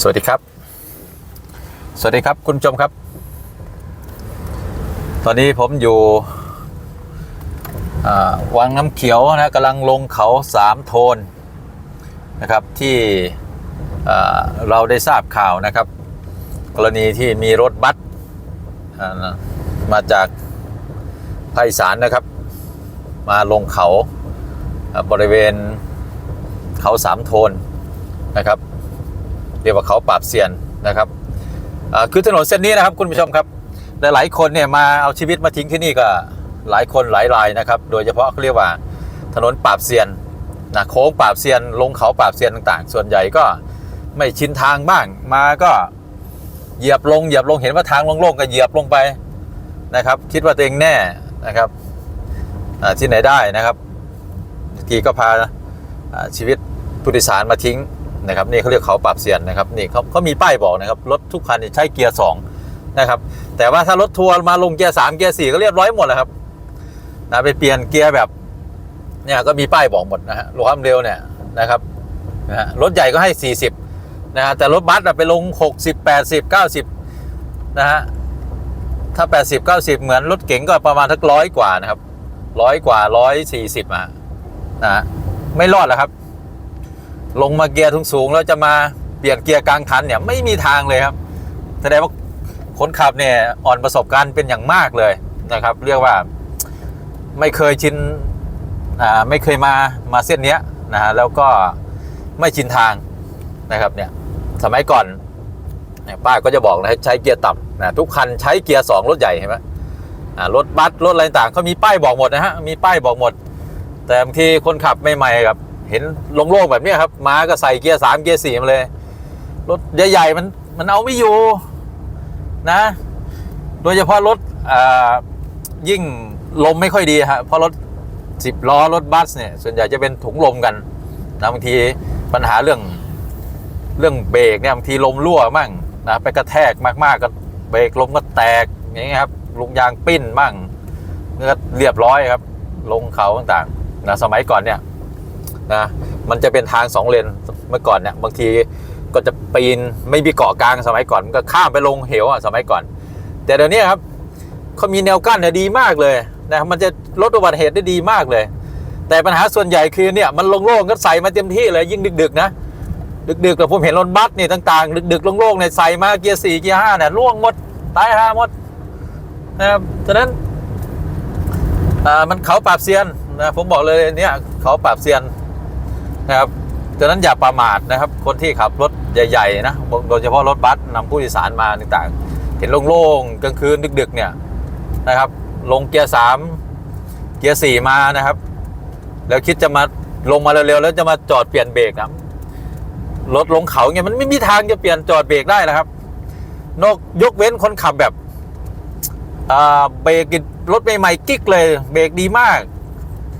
สวัสดีครับ สวัสดีครับคุณผู้ชมครับ ตอนนี้ผมอยู่วังน้ำเขียวนะกำลังลงเขาสามโทนนะครับที่เราได้ทราบข่าวนะครับ กรณีที่มีรถบัสมาจากภาคอีสานนะครับ มาลงเขาบริเวณเขาสามโทนนะครับ เรียกว่าเขาปราบเซียนนะครับคือถนนเส้นนี้นะครับคุณผู้ชมครับหลายๆคนเนี่ยมาเอาชีวิตมาทิ้งที่นี่ก็หลายคนหลายรายนะครับ โดยเฉพาะเขาเรียกว่าถนนปราบเซียนนะโค้งปราบเซียนลงเขาปราบเซียนต่างๆ ส่วนใหญ่ก็ไม่ชินทางบ้างมาก็เหยียบลงเหยียบลงเห็นว่าทางโล่งๆก็เหยียบลงไปนะครับ คิดว่าตัวเองแน่นะครับที่ไหนได้นะครับทีก็พาชีวิตผู้โดยสารมาทิ้ง นะครับนี่เขาเรียกเขาปรับเสียนนะครับนี่เขาเขามีป้ายบอกนะครับรถทุกคันนี่ใช้เกียร์สองนะครับแต่ว่าถ้ารถทัวร์มาลงเกียร์สามเกียร์สี่ก็เรียบร้อยหมดแล้วครับนะไปเปลี่ยนเกียร์แบบเนี่ยก็มีป้ายบอกหมดนะฮะความเร็วเนี่ยนะครับนะฮะรถใหญ่ก็ให้ 40นะฮะแต่รถบัสไปลง 60 80 90นะฮะถ้า 80 90 เหมือนรถเก๋งก็ประมาณทักร้อยกว่านะครับร้อยกว่าร้อยสี่สิบอะนะฮะไม่รอดแล้วครับ ลงมาเกียร์ถุงสูงแล้วจะมาเปลี่ยนเกียร์กลางคันเนี่ยไม่มีทางเลยครับแสดงว่าคนขับเนี่ยอ่อนประสบการณ์เป็นอย่างมากเลยนะครับ เรียกว่าไม่เคยชินอ่าไม่เคยมามาเส้นเนี้ยนะฮะแล้วก็ไม่ชินทางนะครับเนี่ยสมัยก่อนป้าก็จะบอกนะใช้เกียร์ต่ำนะทุกคันใช้เกียร์สองรถใหญ่เห็นไหมรถบัสรถอะไรต่างเขามีป้ายบอกหมดนะฮะมีป้ายบอกหมด แต่บางทีคนขับใหม่ๆกับ เห็นโล่งๆแบบนี้ครับม้าก็ใส่เกียร์สามเกียร์สี่มาเลย รถใหญ่ๆมันมันเอาไม่อยู่นะ โดยเฉพาะรถยิ่งลมไม่ค่อยดีฮะเพราะรถสิบล้อรถบัสเนี่ยส่วนใหญ่จะเป็นถุงลมกันนะบางทีปัญหาเรื่องเรื่องเบรกเนี่ยบางทีลมรั่วมั่งนะไปกระแทกมากๆก็เบรกลมก็แตกอย่างเงี้ยครับลุงยางปิ้นมั่งก็เรียบร้อยครับ ลงเขาต่างๆนะสมัยก่อนเนี่ย นะมันจะเป็นทางสองเลนเมื่อก่อนเนี่ยบางทีก็จะปีนไม่มีเกาะกลางสมัยก่อนมันก็ข้ามไปลงเหวอะสมัยก่อน แต่เดี๋ยวนี้ครับเขามีแนวกั้นเนี่ยดีมากเลยนะมันจะลดอุบัติเหตุได้ดีมากเลย แต่ปัญหาส่วนใหญ่คือเนี่ยมันโล่งๆก็ใส่มาเต็มที่เลยยิ่งดึกๆนะดึกๆกับผมเห็นรถบัสนี่ต่างๆ ดึกๆโล่งๆเนี่ยใส่มาเกียร์สี่เกียร์ห้าเนี่ยล่วงหมดตายห่าหมดนะครับฉะนั้นอ่ามันเขาปราบเซียนนะผมบอกเลยเนี่ยเขาปราบเซียน นะครับดังนั้นอย่าประมาทนะครับ คนที่ขับรถใหญ่ๆนะโดยเฉพาะรถบัสนำผู้โดยสารมาต่างๆ เห็นโล่งๆกลางคืนดึกๆเนี่ยนะครับ ลงเกียร์สามเกียร์สี่มานะครับ แล้วคิดจะมาลงมาเร็วๆแล้วจะมาจอดเปลี่ยนเบรกนะรถลงเขาเนี่ยมันไม่มีทางจะเปลี่ยนจอดเบรกได้นะครับ นอกยกเว้นคนขับแบบเบรกรถใหม่ๆกิ๊กเลยเบรกดีมาก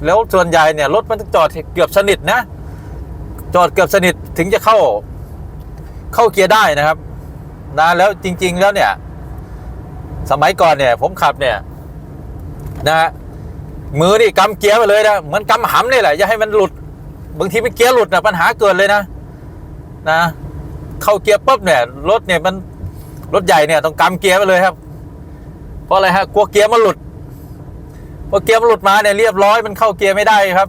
แล้วส่วนใหญ่เนี่ยรถมันต้องจอดเกือบสนิทนะ จอดเกือบสนิทถึงจะเข้า เข้าเกียร์ได้นะครับนะแล้วจริง ๆ แล้วเนี่ย สมัยก่อนเนี่ย ผมขับเนี่ย นะฮะมือนี่กำเกียร์ไปเลยนะเหมือนกำหำนี่แหละอย่าให้มันหลุด บางทีมันเกียร์หลุดนะปัญหาเกิดเลยนะ นะ เข้าเกียร์ปุ๊บเนี่ยรถเนี่ยมันรถใหญ่เนี่ยต้องกำเกียร์ไปเลยครับ เพราะอะไรฮะกลัวเกียร์มันหลุดพอเกียร์มันหลุดมาเนี่ยเรียบร้อยมันเข้าเกียร์ไม่ได้ครับ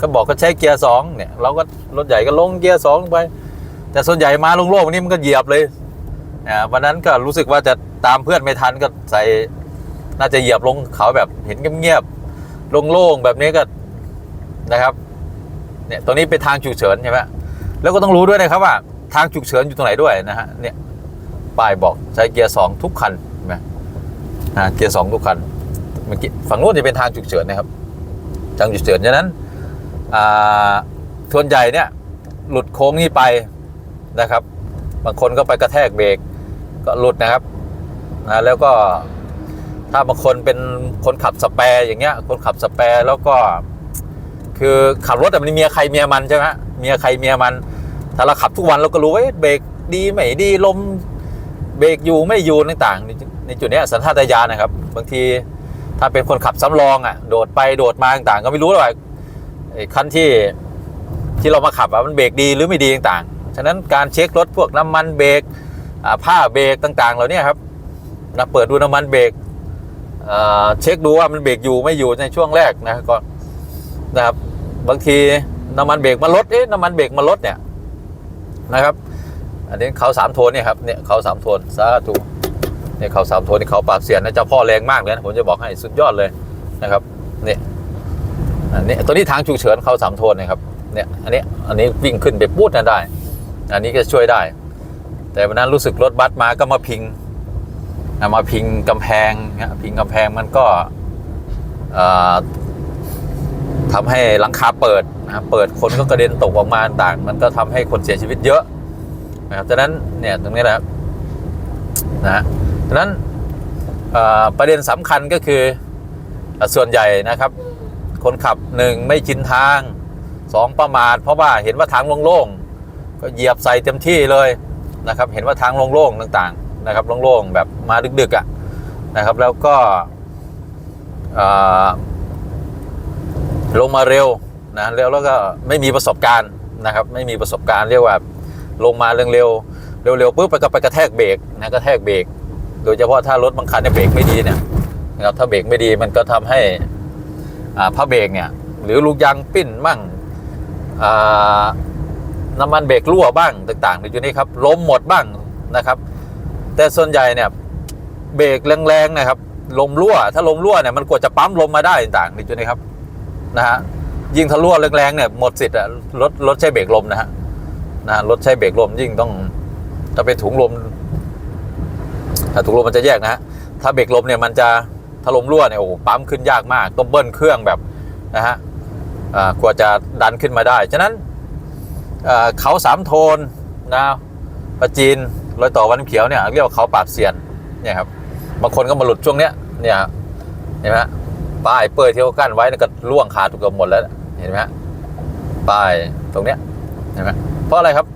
ก็บอกก็ใช้เกียร์สองเนี่ยเราก็รถใหญ่ก็ลงเกียร์สองลงไป แต่ส่วนใหญ่มาลงโลกวันนี้มันก็เหยียบเลยอ่าวันนั้นก็รู้สึกว่าจะตามเพื่อนไม่ทันก็ใส่น่าจะเหยียบลงเขาแบบเห็นเงียบๆโล่งแบบนี้ก็นะครับเนี่ยตรงนี้เป็นทางฉุกเฉินใช่ไหมแล้วก็ต้องรู้ด้วยนะครับว่าทางฉุกเฉินอยู่ตรงไหนด้วยนะฮะเนี่ยป้ายบอกใช้เกียร์สองทุกคันเห็นไหมเกียร์สองทุกคันเมื่อกี้ฝั่งนู้นจะเป็นทางฉุกเฉินนะครับทางฉุกเฉินฉะนั้น ส่วนใหญ่เนี่ยหลุดโค้งนี้ไปนะครับ บางคนก็ไปกระแทกเบรกก็หลุดนะครับนะแล้วก็ถ้าบางคนเป็นคนขับสแปร์อย่างเงี้ย คนขับสแปร์แล้วก็ คือขับรถแต่มันมีเมียใครเมียมันใช่ไหมเมียใครเมียมัน ถ้าเราขับทุกวันเราก็รู้ว่าเบรกดีไม่ดีลมเบรกอยู่ไม่อยู่ต่างๆ ในจุดนี้สัญชาตญาณนะครับ บางทีถ้าเป็นคนขับสำรองอะโดดไปโดดมาต่างๆ ก็ไม่รู้หรอกว่าไอ้ คันที่ที่เรามาขับอะมันเบรกดีหรือไม่ดีต่างๆ ฉะนั้นการเช็ครถพวกน้ำมันเบรกผ้าเบรกต่างๆ เหล่านี้ครับนะเปิดดูน้ำมันเบรกเช็คดูว่ามันเบรกอยู่ไม่อยู่ในช่วงแรกนะก็นะครับบางทีน้ำมันเบรกมันลดเอ๊ะน้ำมันเบรกมันลดเนี่ยนะครับ อันนี้เขาสามโทนเนี่ยครับเนี่ยเขาสามโทนสาธุเนี่ยเขาสามโทนนี่เขาปราบเสียนนะเจ้าพ่อแรงมากเลยนะผมจะบอกให้สุดยอดเลยนะครับเนี่ย อันนี้ตัวนี้ทางฉุกเฉินเขาสามโทนนะครับเนี่ยอันนี้อันนี้วิ่งขึ้นไปพูดนะได้ อันนี้ก็ช่วยได้ แต่วันนั้นรู้สึกรถบัสมาก็มาพิงมาพิงกำแพงนะพิงกำแพงมันก็ทำให้หลังคาเปิดนะเปิดคนก็กระเด็นตกออกมาต่าง มันก็ทำให้คนเสียชีวิตเยอะนะครับดังนั้นเนี่ยตรงนี้นะครับนะฮะดังนั้นประเด็นสำคัญก็คือส่วนใหญ่นะครับ คนขับหนึ่งไม่ชินทางสองประมาทเพราะว่าเห็นว่าทางโล่งๆก็เหยียบใส่เต็มที่เลยนะครับเห็นว่าทางโล่งๆต่างๆนะครับโล่งๆแบบมาดึกๆอะนะครับแล้วก็ลงมาเร็วนะเร็วแล้วก็ไม่มีประสบการณ์นะครับไม่มีประสบการณ์เรียกว่าลงมาเร็วเร็วเร็วๆปุ๊บไปก็ไปกระแทกเบรกนะกระแทกเบรกโดยเฉพาะถ้ารถบางคันเนี่ยเบรกไม่ดีเนี่ยนะครับถ้าเบรกไม่ดีมันก็ทำให้ อ่าผ้าเบรกเนี่ยหรือลูกยางปิ้นมั่งน้ำมันเบรกรั่วบ้างต่างๆในจุดนี้ครับล้มหมดบ้างนะครับ แต่ส่วนใหญ่เนี่ยเบรกแรงๆนะครับลมรั่ว ถ้าลมรั่วเนี่ยมันกว่าจะปั๊มลมมาได้ต่างๆในจุดนี้ครับนะฮะยิ่งถ้ารั่วแรงๆเนี่ยหมดสิทธิ์อะรถรถใช้เบรกลมนะฮะนะรถใช้เบรกลมยิ่งต้องถ้าเป็นถุงลมถ้าถุงลมมันจะแยกนะฮะถ้าเบรกลมเนี่ยมันจะ ถ้าลมรั่วเนี่ยโอ้โหปั๊มขึ้นยากมากต้องเบิ้ลเครื่องแบบนะฮะกว่าจะดันขึ้นมาได้ ฉะนั้นเขาสามโทนนะประจีนรอยต่อวันเขียวเนี่ยเรียกว่าเขาปราบเซียนเนี่ยครับบางคนก็มาหลุดช่วงเนี้ยเนี่ยเห็นไหมฮะป้ายเปิดที่เขากั้นไว้ก็ล่วงขาดเกือบหมดแล้วเห็นไหมฮะป้ายตรงเนี้ยเห็นไหมเพราะอะไรครับ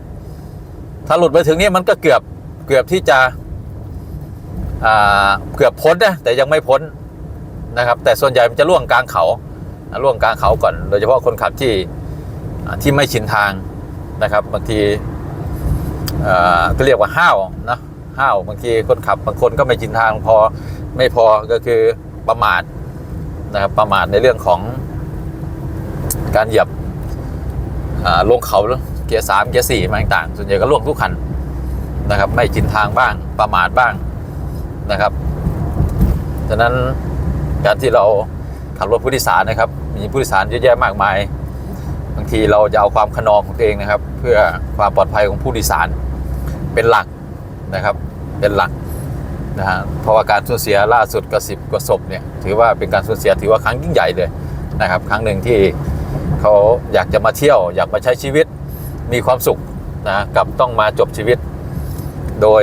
ถ้าหลุดไปถึงนี้มันก็เกือบเกือบที่จะเกือบพ้นนะแต่ยังไม่พ้น นะครับ แต่ส่วนใหญ่มันจะล่วงกลางเขาล่วงกลางเขาก่อน โดยเฉพาะคนขับที่ที่ไม่ชินทางนะครับ บางทีก็เรียกว่าห้าวนะห้าวบางทีคนขับบางคนก็ไม่ชินทางพอไม่พอก็คือประมาทนะครับประมาทในเรื่องของการเหยียบลงเขาเกียร์สามเกียร์สี่มาต่างๆส่วนใหญ่ก็ล่วงทุกคันนะครับ ไม่ชินทางบ้างประมาทบ้างนะครับฉะนั้น การที่เราขับรถผู้โดยสารนะครับ มีผู้โดยสารเยอะแยะมากมาย บางทีเราจะเอาความขนองของตัวเองนะครับ เพื่อความปลอดภัยของผู้โดยสารเป็นหลักนะครับ เป็นหลักนะฮะเพราะว่าการสูญเสียล่าสุดกระสิบกว่าศพเนี่ยถือว่าเป็นการสูญเสียถือว่าครั้งยิ่งใหญ่เลยนะครับ ครั้งหนึ่งที่เขาอยากจะมาเที่ยว อยากมาใช้ชีวิตมีความสุขนะกับต้องมาจบชีวิต โดย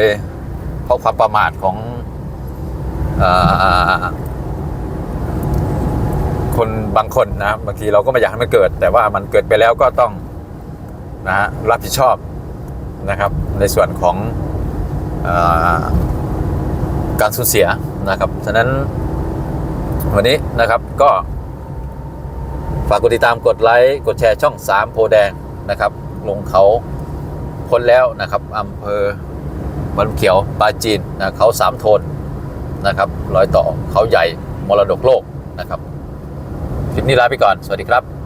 เพราะความประมาทของ คนบางคนนะบางทีเราก็ไม่อยากให้มันเกิด แต่ว่ามันเกิดไปแล้วก็ต้องนะฮะรับผิดชอบนะครับ ในส่วนของอการสูญเสียนะครับฉะนั้นวันนี้นะครับก็ฝากกดติดตามกดไลค์กดแชร์ช่อง 3 โพแดงนะครับ ลงเขาพ้นแล้วนะครับอำเภอมันเขียวปาจีนนะเขาสามโทนนะครับรอยต่อเขาใหญ่มรดกโลกนะครับ ลิปนี้ลาไปก่อน สวัสดีครับ